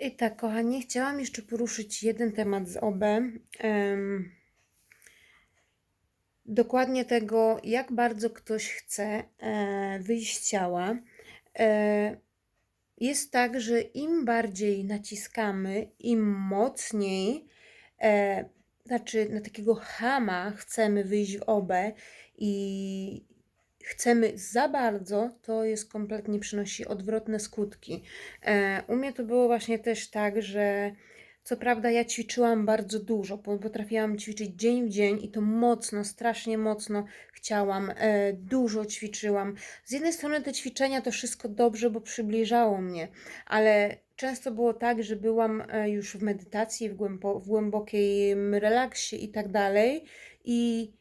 I tak, kochani, chciałam jeszcze poruszyć jeden temat z OB. Em, dokładnie tego, jak bardzo ktoś chce e, wyjść z ciała. E, jest tak, że im bardziej naciskamy, im mocniej, e, znaczy na takiego chama chcemy wyjść w OB i chcemy za bardzo, to jest kompletnie przynosi odwrotne skutki. E, u mnie to było właśnie też tak, że co prawda ja ćwiczyłam bardzo dużo, potrafiłam ćwiczyć dzień w dzień i to mocno, strasznie mocno chciałam, e, dużo ćwiczyłam. Z jednej strony te ćwiczenia to wszystko dobrze, bo przybliżało mnie, ale często było tak, że byłam e, już w medytacji, w, głębo, w głębokim relaksie i tak dalej i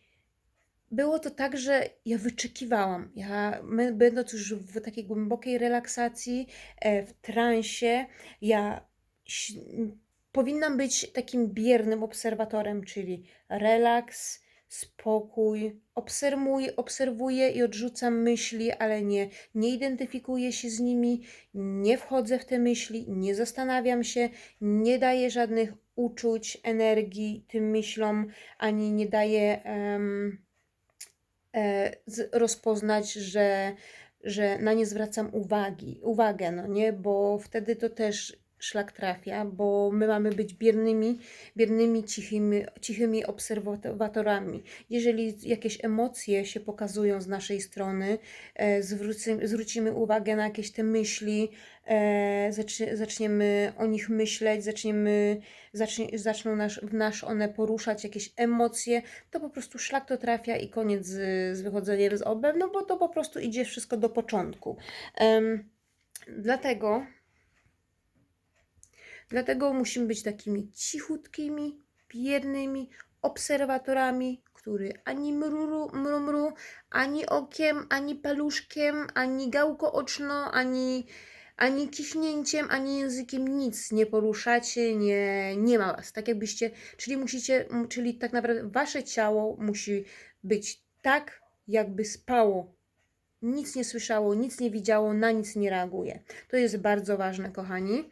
było to tak, że ja wyczekiwałam. Ja, my, będąc już w takiej głębokiej relaksacji, e, w transie, ja powinnam być takim biernym obserwatorem, czyli relaks, spokój, obserwuję, obserwuję i odrzucam myśli, ale nie, nie identyfikuję się z nimi, nie wchodzę w te myśli, nie zastanawiam się, nie daję żadnych uczuć, energii tym myślom, ani nie daję. z, rozpoznać, że, że na nie zwracam uwagi, uwagę, no nie, bo wtedy to też szlak trafia, bo my mamy być biernymi, biernymi cichymi, cichymi obserwatorami. Jeżeli jakieś emocje się pokazują z naszej strony, e, zwrócimy, zwrócimy uwagę na jakieś te myśli, e, zacznie, zaczniemy o nich myśleć, zaczniemy, zacznie, zaczną nas, w nasz one poruszać jakieś emocje, to po prostu szlak to trafia i koniec z, z wychodzeniem z OB, no bo to po prostu idzie wszystko do początku. Dlatego, dlatego musimy być takimi cichutkimi, biernymi obserwatorami, który ani mruru, mrumru, ani okiem, ani paluszkiem, ani gałko oczno, ani ani kichnięciem, ani językiem nic nie poruszacie, nie, nie ma was. Tak jakbyście, czyli musicie, czyli tak naprawdę wasze ciało musi być tak, jakby spało. Nic nie słyszało, nic nie widziało, na nic nie reaguje. To jest bardzo ważne, kochani.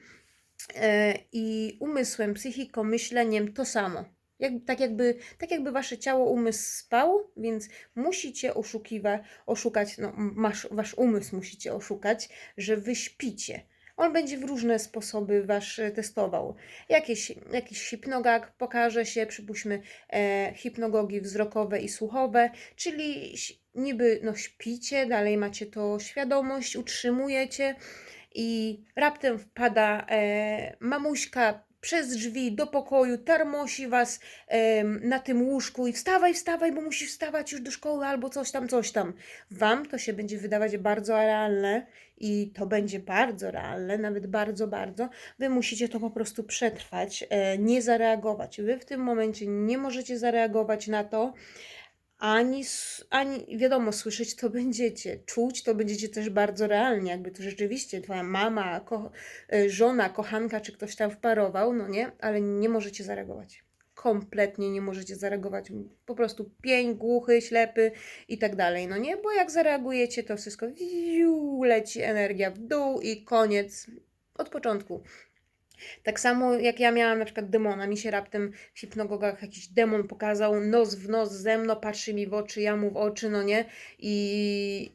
E, I umysłem, psychiką, myśleniem to samo. Jak, tak, jakby, tak jakby wasze ciało, umysł spał, więc musicie oszukiwać, oszukać, no, masz, wasz umysł musicie oszukać, że wy śpicie. On będzie w różne sposoby wasz e, testował. Jakieś, jakiś hipnogag pokaże się, przypuśćmy e, hipnogogi wzrokowe i słuchowe, czyli niby no, śpicie, dalej macie to świadomość, utrzymujecie i raptem wpada e, mamuśka przez drzwi do pokoju, tarmosi was em, na tym łóżku i wstawaj, wstawaj, bo musisz wstawać już do szkoły albo coś tam, coś tam. Wam to się będzie wydawać bardzo realne i to będzie bardzo realne, nawet bardzo, bardzo. Wy musicie to po prostu przetrwać, e, nie zareagować. Wy w tym momencie nie możecie zareagować na to, ani, ani wiadomo, słyszeć to będziecie, czuć to będziecie też bardzo realnie, jakby to rzeczywiście twoja mama, ko y, żona, kochanka czy ktoś tam wparował, no nie, ale nie możecie zareagować. Kompletnie nie możecie zareagować. Po prostu pień, głuchy, ślepy i tak dalej, no nie, bo jak zareagujecie, to wszystko wiu, leci energia w dół i koniec od początku. Tak samo jak ja miałam na przykład demona, mi się raptem w hipnogogach jakiś demon pokazał, nos w nos ze mną, patrzy mi w oczy, ja mu w oczy, no nie? I,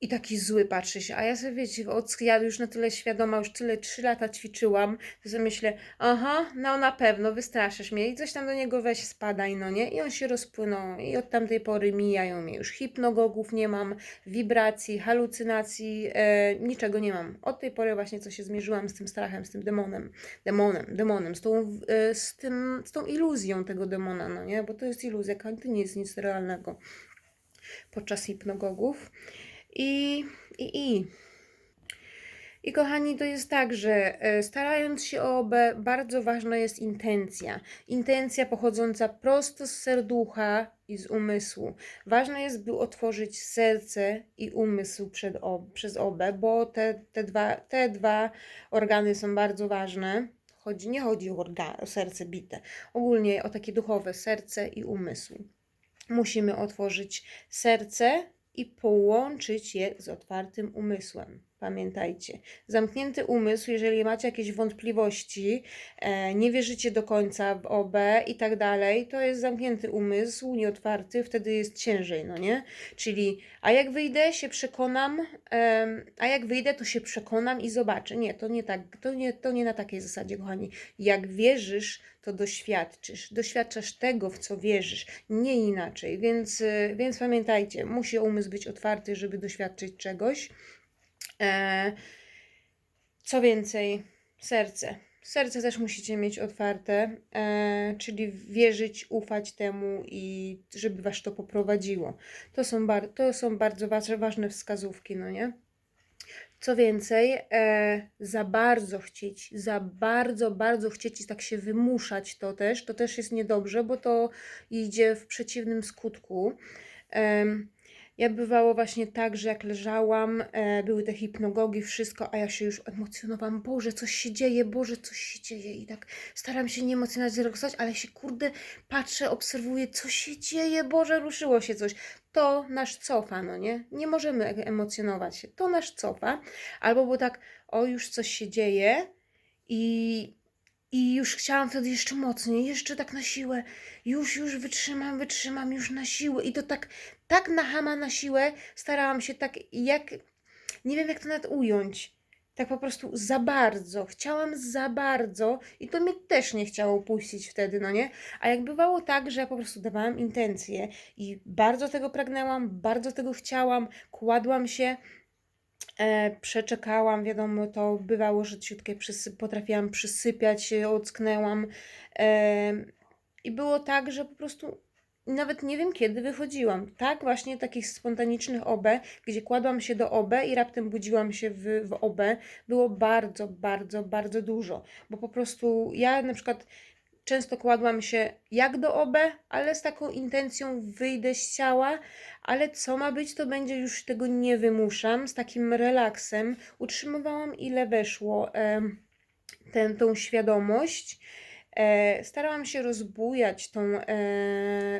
i taki zły patrzy się. A ja sobie, wiecie, od, ja już na tyle świadoma, już tyle, trzy lata ćwiczyłam, to sobie myślę, aha, no na pewno, wystraszysz mnie i coś tam do niego weź spadaj, no nie? I on się rozpłynął i od tamtej pory mijają mnie już hipnogogów, nie mam wibracji, halucynacji, e, niczego nie mam. Od tej pory właśnie co się zmierzyłam z tym strachem, z tym demonem, demonem, demonem, z tą, e, z tym, z tą iluzją tego demona, no nie? Bo to jest iluzja, to nie jest nic realnego podczas hipnogogów. I, i, i. I kochani, to jest tak, że e, starając się o OB, bardzo ważna jest intencja. Intencja pochodząca prosto z serducha i z umysłu. Ważne jest, by otworzyć serce i umysł przed ob, przez OB, bo te, te, dwa, te dwa organy są bardzo ważne. Chodzi, nie chodzi o, o serce bite, ogólnie o takie duchowe serce i umysł. Musimy otworzyć serce i połączyć je z otwartym umysłem. Pamiętajcie. Zamknięty umysł, jeżeli macie jakieś wątpliwości, e, nie wierzycie do końca w OB i tak dalej, to jest zamknięty umysł, nieotwarty, wtedy jest ciężej, no nie? Czyli, a jak wyjdę, się przekonam, a jak wyjdę, to się przekonam i zobaczę. Nie, to nie tak, to nie, to nie na takiej zasadzie, kochani. Jak wierzysz, to doświadczysz. Doświadczasz tego, w co wierzysz, nie inaczej. Więc, y, więc pamiętajcie, musi umysł być otwarty, żeby doświadczyć czegoś. E, co więcej, serce. Serce też musicie mieć otwarte, e, czyli wierzyć, ufać temu i żeby was to poprowadziło. To są, bar- to są bardzo wa- ważne wskazówki, no nie? Co więcej, e, za bardzo chcieć, za bardzo, bardzo chcieć i tak się wymuszać to też, to też jest niedobrze, bo to idzie w przeciwnym skutku. Em, ja bywało właśnie tak, że jak leżałam, e, były te hipnogogi, wszystko, a ja się już emocjonowałam. Boże, coś się dzieje, Boże, coś się dzieje. I tak staram się nie emocjonować, zrelaksować, ale się kurde patrzę, obserwuję, co się dzieje, Boże, ruszyło się coś. To nasz cofa, no nie? Nie możemy e- emocjonować się. To nasz cofa. Albo było tak, o, już coś się dzieje i, i już chciałam wtedy jeszcze mocniej, jeszcze tak na siłę. Już, już wytrzymam, wytrzymam, już na siłę. I to tak, tak na hama na siłę starałam się tak jak, nie wiem jak to nawet ująć. Tak po prostu za bardzo. Chciałam za bardzo i to mnie też nie chciało puścić wtedy, no nie? A jak bywało tak, że ja po prostu dawałam intencje i bardzo tego pragnęłam, bardzo tego chciałam, kładłam się, przeczekałam, wiadomo, to bywało, że ciutkie przysy- potrafiłam przysypiać, e, ocknęłam. E, I było tak, że po prostu nawet nie wiem kiedy wychodziłam. Tak, właśnie takich spontanicznych OB, gdzie kładłam się do OB i raptem budziłam się w, w OB, było bardzo, bardzo, bardzo dużo. Bo po prostu ja na przykład często kładłam się jak do OB, ale z taką intencją wyjdę z ciała, ale co ma być, to będzie już tego nie wymuszam, z takim relaksem. Utrzymywałam ile weszło em, ten, tą świadomość. E, starałam się rozbujać tą e,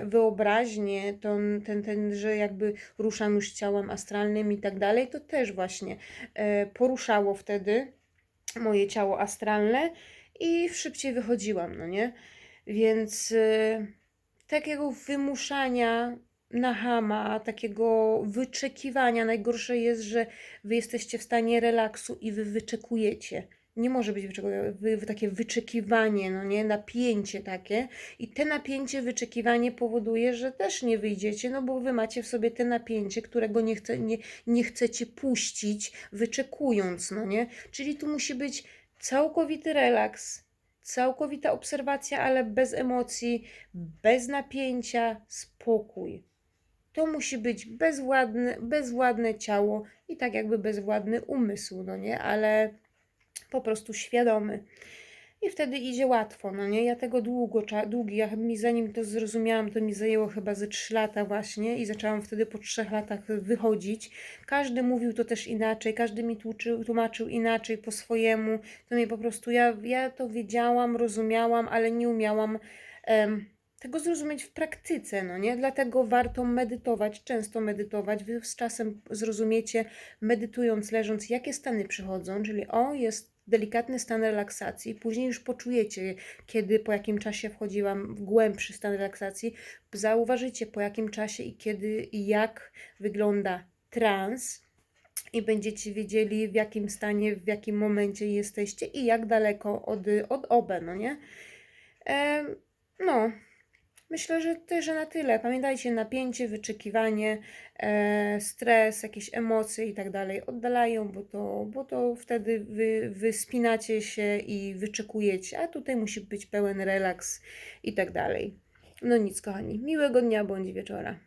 wyobraźnię, tą, ten, ten, że jakby ruszam już ciałem astralnym i tak dalej. To też właśnie e, poruszało wtedy moje ciało astralne i szybciej wychodziłam, no nie? Więc e, takiego wymuszania na hama, takiego wyczekiwania. Najgorsze jest, że wy jesteście w stanie relaksu i wy wyczekujecie. Nie może być wyczeku- wy, wy, takie wyczekiwanie, no nie, napięcie takie. I te napięcie, wyczekiwanie powoduje, że też nie wyjdziecie, no bo wy macie w sobie te napięcie, którego nie, chce, nie, nie chcecie puścić, wyczekując, no nie. Czyli tu musi być całkowity relaks, całkowita obserwacja, ale bez emocji, bez napięcia, spokój. To musi być bezwładne, bezwładne ciało i tak jakby bezwładny umysł, no nie, ale po prostu świadomy. I wtedy idzie łatwo, no nie? Ja tego długo, długi, ja mi zanim to zrozumiałam, to mi zajęło chyba ze 3 lata właśnie i zaczęłam wtedy po 3 latach wychodzić. Każdy mówił to też inaczej, każdy mi tłuczył, tłumaczył inaczej po swojemu. To mnie po prostu, ja, ja to wiedziałam, rozumiałam, ale nie umiałam em, tego zrozumieć w praktyce, no nie? Dlatego warto medytować, często medytować. Wy z czasem zrozumiecie, medytując, leżąc, jakie stany przychodzą, czyli o, jest delikatny stan relaksacji, później już poczujecie, kiedy po jakim czasie wchodziłam w głębszy stan relaksacji, zauważycie po jakim czasie i kiedy i jak wygląda trans i będziecie wiedzieli w jakim stanie, w jakim momencie jesteście i jak daleko od, od OB, no nie? Em, no, Myślę, że też że na tyle. Pamiętajcie, napięcie, wyczekiwanie, e, stres, jakieś emocje i tak dalej oddalają, bo to, bo to wtedy wy, wy spinacie się i wyczekujecie, a tutaj musi być pełen relaks i tak dalej. No nic, kochani. Miłego dnia bądź wieczora.